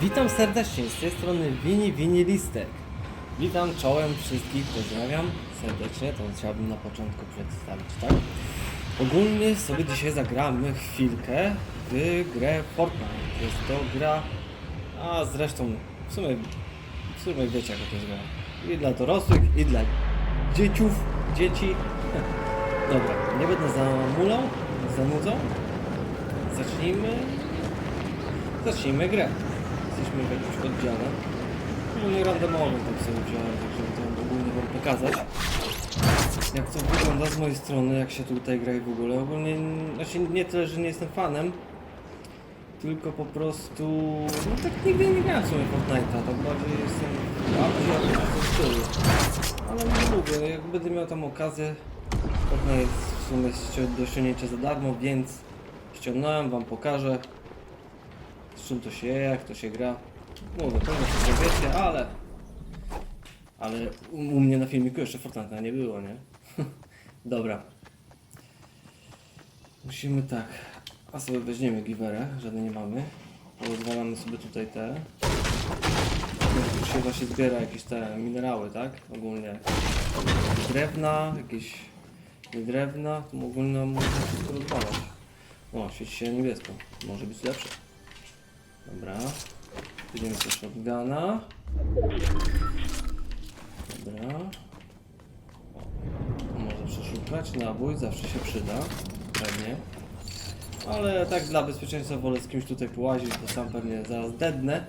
Witam serdecznie, z tej strony Wini Wini Listek. Witam czołem wszystkich, pozdrawiam serdecznie, to chciałbym na początku przedstawić, tak? Ogólnie sobie dzisiaj zagramy chwilkę w grę Fortnite. Jest to gra, a zresztą w sumie, w sumie wiecie jaka to jest gra. I dla dorosłych, i dla dzieciów, dzieci. Dobra, nie będę zamulał, zanudzał. Zacznijmy Zacznijmy grę. Jesteśmy w jakimś oddziale. Ogólnie randomowym tak sobie wziąłem, tak żeby to ogólnie wam pokazać. Jak to wygląda z mojej strony, jak się tutaj gra i w ogóle. Ogólnie, znaczy nie tyle, że nie jestem fanem, tylko po prostu, no tak nigdy nie grałem w sumie Fortnite'a, tak bardziej jestem bardziej w stylu. Ale nie lubię, jak będę miał tam okazję, Fortnite jest w sumie do ściągnięcia za darmo, więc ściągnąłem, wam pokażę z czym to się jak to się gra. Mówię, pewnie wszystko wiecie, ale... Ale u, u mnie na filmiku jeszcze Fortnite'a nie było, nie? Dobra. Musimy tak. A sobie weźmiemy giwerę, żadnej nie mamy. Rozwalamy sobie tutaj te. Tu się właśnie zbiera jakieś te minerały, tak? Ogólnie. Drewna, jakieś nie drewna, to ogólnie można wszystko rozwalać. O, świeci się niebiesko. Może być lepsze. Dobra. Idziemy do shotguna. Dobra. Może przeszukać nabój, zawsze się przyda. Pewnie. Ale tak dla bezpieczeństwa wolę z kimś tutaj połazić, bo sam pewnie zaraz dednę.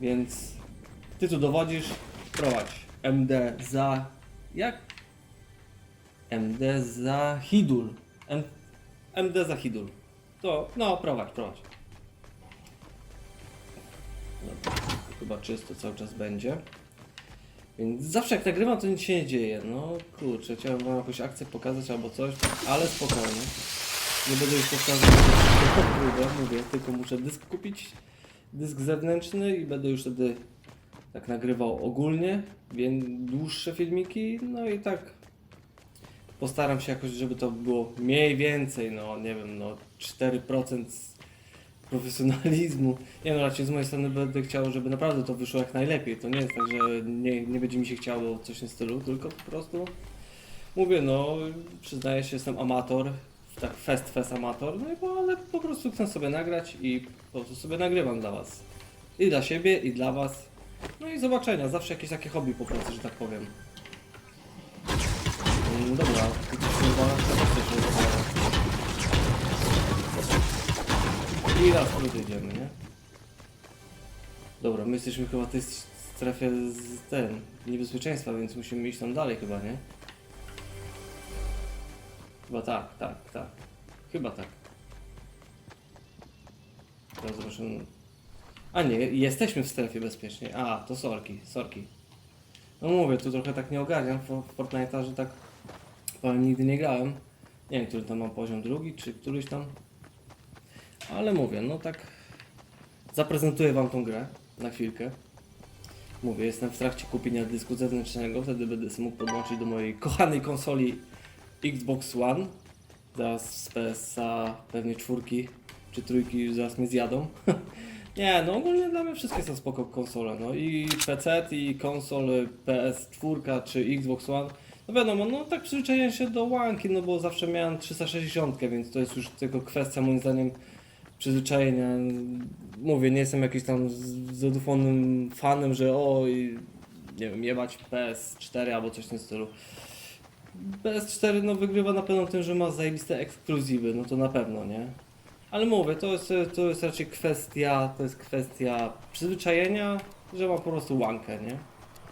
Więc ty tu dowodzisz, prowadź. MD za... jak? MD za Hidul. M... MD za Hidul. To, no, prowadź, prowadź. Dobra, chyba czysto cały czas będzie. Więc zawsze jak nagrywam, to nic się nie dzieje. No kurczę, chciałem wam jakąś akcję pokazać albo coś, ale spokojnie. Nie będę już powtarzał, próbę, mówię, tylko muszę dysk kupić, dysk zewnętrzny i będę już wtedy tak nagrywał ogólnie, więc dłuższe filmiki, no i tak postaram się jakoś, żeby to było mniej więcej, no nie wiem, no 4% z profesjonalizmu. Nie no, raczej z mojej strony będę chciał, żeby naprawdę to wyszło jak najlepiej. To nie jest tak, że nie, nie będzie mi się chciało coś w tym stylu, tylko po prostu mówię, no przyznaję się, jestem amator, tak fest fest amator, no i po, ale po prostu chcę sobie nagrać i po prostu sobie nagrywam dla was. I dla siebie, i dla was. No i zobaczenia, zawsze jakieś takie hobby po prostu, że tak powiem. Mm, Dobra, coś nie wolno, to też coś I raz tu idziemy, nie? Dobra, my jesteśmy chyba w tej strefie z ten, niebezpieczeństwa, więc musimy iść tam dalej chyba, nie? Chyba tak, tak, tak. Chyba tak. Teraz zobaczymy. A nie, jesteśmy w strefie bezpiecznej. A, to sorki, sorki. No mówię, tu trochę tak nie ogarniam w Fortnite'a, że tak powiem, nigdy nie grałem. Nie wiem, który tam mam poziom drugi, czy któryś tam. Ale mówię, no tak zaprezentuję Wam tą grę na chwilkę. Mówię, jestem w trakcie kupienia dysku zewnętrznego, wtedy będę mógł podłączyć do mojej kochanej konsoli Xbox One. Zaraz z PSA pewnie czwórki czy trójki już zaraz mnie zjadą. Nie, no ogólnie dla mnie wszystkie są spoko konsole, no i PC i konsol PS4 czy Xbox One. No wiadomo, no tak przyzwyczaiłem się do łanki, no bo zawsze miałem 360, więc to jest już tylko kwestia moim zdaniem przyzwyczajenia. Mówię, nie jestem jakiś tam z- zadowolonym fanem, że o, i, nie wiem, jebać PS4 albo coś w tym stylu. PS4 no wygrywa na pewno tym, że ma zajebiste ekskluzywy, no to na pewno, nie? Ale mówię, to jest, to jest raczej kwestia, to jest kwestia przyzwyczajenia, że mam po prostu łankę, nie?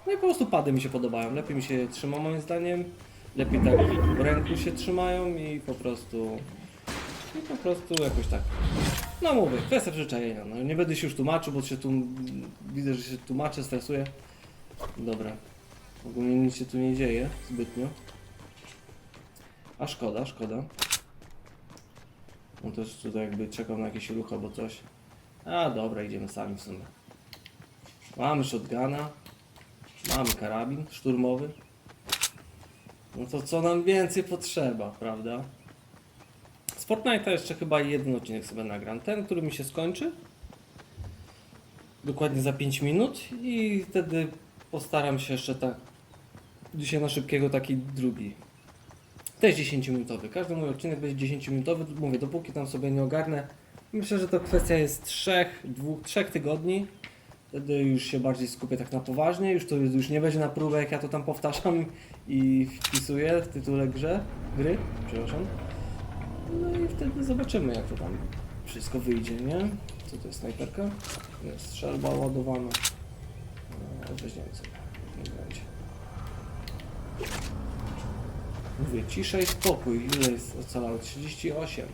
No i po prostu pady mi się podobają, lepiej mi się trzyma moim zdaniem, lepiej tak w ręku się trzymają i po prostu, i po prostu jakoś tak. No mówię, kwestia przyzwyczajenia, no nie będę się już tłumaczył, bo się tu, widzę, że się tłumaczę, stresuję. Dobra, ogólnie nic się tu nie dzieje zbytnio. A szkoda, szkoda. On też tutaj jakby czekał na jakiś ruch albo coś. A dobra, idziemy sami w sumie. Mamy shotguna. Mamy karabin szturmowy. No to co nam więcej potrzeba, prawda? Z Fortnite'a jeszcze chyba jeden odcinek sobie nagram. Ten, który mi się skończy. dokładnie za 5 minut i wtedy postaram się jeszcze tak dzisiaj na szybkiego taki drugi. Też 10-minutowy. Każdy mój odcinek będzie 10-minutowy. Mówię, dopóki tam sobie nie ogarnę. Myślę, że to kwestia jest 3, 2, 3 tygodni. Wtedy już się bardziej skupię tak na poważnie. Już to już nie będzie na próbę, jak ja to tam powtarzam i wpisuję w tytule grze, gry. Przepraszam. No wtedy zobaczymy, jak to tam wszystko wyjdzie, nie? Co to jest snajperka? Jest strzelba ładowana. No, sobie. Nie będzie. Mówię, cisza i spokój. Ile jest ocalało? 38.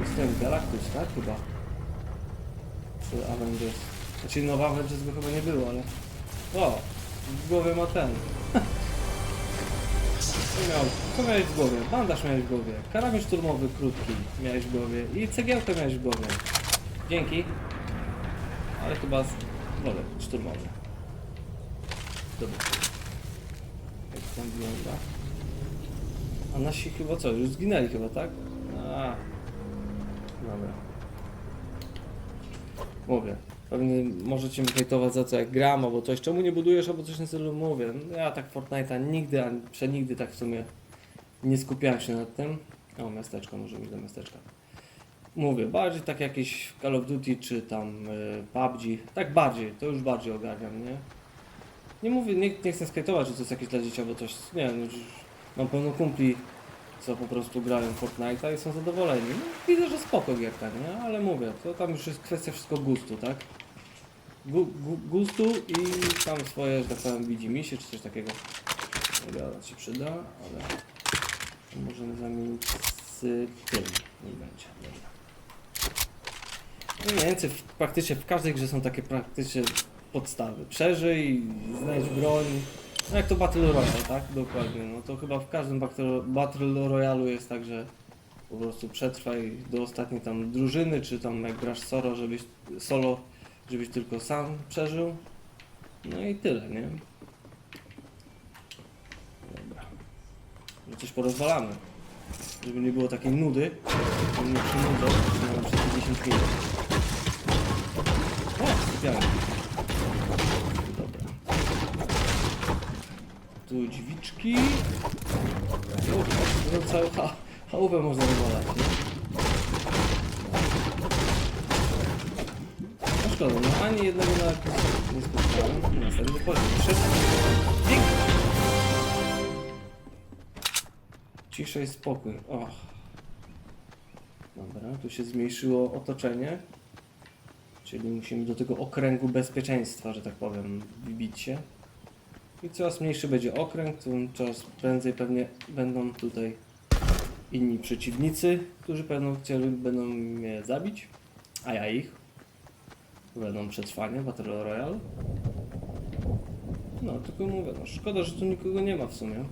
Jest ten Galactus, tak? Chyba. Czy Avengers. Znaczy nowa Avengers by chyba nie było, ale... O! W głowie ma ten. Miał, co miałeś w głowie? Bandaż miałeś w głowie. Karabin szturmowy krótki miałeś w głowie. I cegiełkę miałeś w głowie. Dzięki. Ale chyba z... wolę szturmowy. Dobra. Jak tam wygląda? A nasi chyba co? Już zginęli chyba, tak? A. Dobra. Mówię. Pewnie możecie mnie hejtować za to jak gram albo coś. Czemu nie budujesz albo coś na stylu mówię. No Ja tak Fortnite'a nigdy, ani przenigdy tak w sumie nie skupiałem się nad tym. O, miasteczko, może mi do miasteczka. Mówię, bardziej tak jakieś Call of Duty czy tam y, PUBG. Tak bardziej, to już bardziej ogarniam, nie? Nie mówię, nie, nie chcę skajtować, że to jest jakieś dla dzieci albo coś. Nie już mam pełno kumpli, co po prostu grają Fortnite'a i są zadowoleni. No, widzę, że spoko gierka, nie? Ale mówię, to tam już jest kwestia wszystko gustu, tak? Gu, gu, gustu i tam swoje, że tak powiem, widzi mi się czy coś takiego. Dobra, ci przyda, ale możemy zamienić z tym. Nie będzie, dobra. No mniej więcej w, praktycznie w każdej grze są takie praktycznie podstawy. Przeżyj, znajdź broń. No jak to Battle Royale, tak? Dokładnie. No to chyba w każdym Battle, Battle Royale jest tak, że po prostu przetrwaj do ostatniej tam drużyny, czy tam jak grasz solo, żebyś, solo, żebyś tylko sam przeżył. No i tyle, nie? Dobra. No coś porozwalamy. Żeby nie było takiej nudy. Żeby nie przynudzał na przez te 10 minut. O, sypialnia. Dobra. Tu dźwiczki. O, no całą cha chałupę można wywalać, nie? No szkoda, no ani jednego nawet nie spotkałem. Następny poziom. Pięknie. Cisza i spokój. Och. Dobra, tu się zmniejszyło otoczenie. Czyli musimy do tego okręgu bezpieczeństwa, że tak powiem, wbić się. I coraz mniejszy będzie okręg, tym coraz prędzej pewnie będą tutaj inni przeciwnicy, którzy chcieli, będą mnie zabić, a ja ich. Będą przetrwanie, Battle Royale. No, tylko mówię, no szkoda, że tu nikogo nie ma w sumie.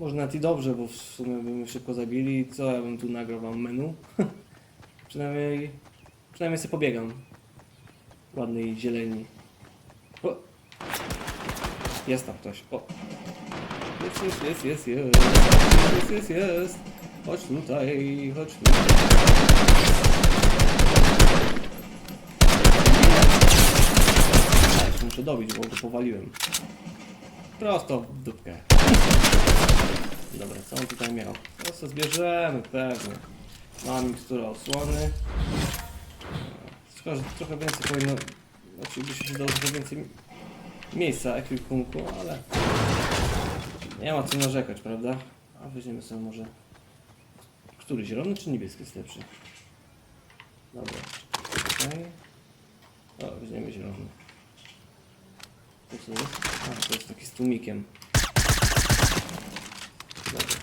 Może nawet i dobrze, bo w sumie by mnie szybko zabili. Co ja bym tu nagrał wam menu? przynajmniej, przynajmniej sobie pobiegam. Ładnej zieleni. O! Jest tam ktoś. O! Jest, jest, jest, jest, jest. Jest, jest, jest. Chodź tutaj, chodź tutaj. A, jeszcze muszę dobić, bo go powaliłem. Prosto w dupkę. Dobra, co on tutaj miał? No co zbierzemy, pewnie. Mam miksturę osłony. Szkoda, że trochę więcej powinno... Oczywiście się dało trochę więcej miejsca ekwipunku, ale... Nie ma co narzekać, prawda? A weźmiemy sobie może... Który, zielony czy niebieski jest lepszy? Dobra, okej. O, weźmiemy zielony. To co jest? A, to jest taki z tłumikiem. Dobra.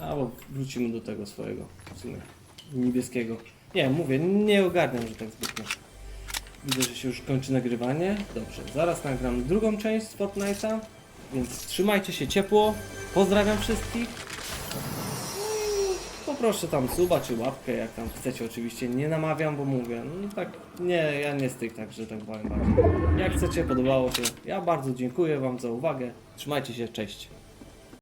Albo wrócimy do tego swojego, w sumie, niebieskiego. Nie, mówię, nie ogarniam, że tak zbytnio. Widzę, że się już kończy nagrywanie. Dobrze, zaraz nagram drugą część z więc trzymajcie się ciepło. Pozdrawiam wszystkich. I Poproszę tam suba czy łapkę, jak tam chcecie oczywiście. Nie namawiam, bo mówię, no tak, nie, ja nie z tych, tak, że tak powiem. Jak chcecie, podobało się. Ja bardzo dziękuję Wam za uwagę. Trzymajcie się, cześć.